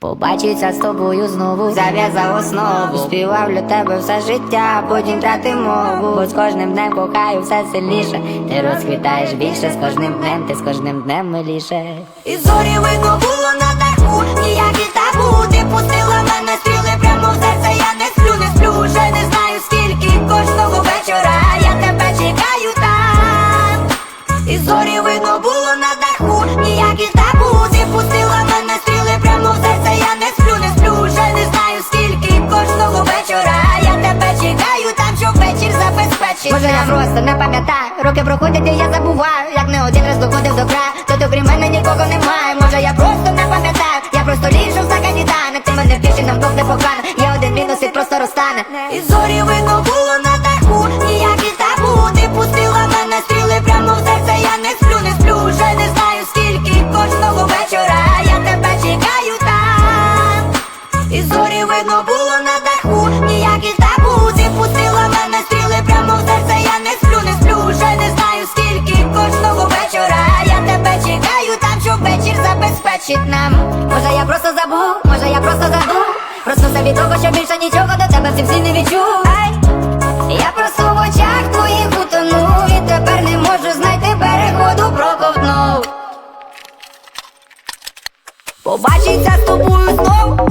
Побачиться з тобою знову, зав'язав основу. Співав для тебе все життя, потім трати мову. Бо з кожним днем кохаю все сильніше. Ти розквітаєш більше, з кожним днем, ти з кожним днем миліше. І зорі видно було на просто не пам'ятаю Роки проходять і я забуваю Як не один раз доходив до краю. Тут окрім мене нікого немає. Може я просто не пам'ятаю? Я просто ліжу в стакані тане Ти мене більше нам Бог не покане Є один мінус і просто розтане. І зорі видно було на даху, ніякі табу. Ти пустила мене стріли прямо в серце, я не сплю, не сплю. Вже не знаю скільки кожного вечора Я тебе чекаю там. І зорі видно забезпечить нам Може я просто забув, може я просто забув? Проснувся від того, що більше нічого до тебе в цім не відчув. Ай! Я просто в очах твоїх утонув І тепер не можу знайти переходу проковтнув. Побачиться з тобою знов,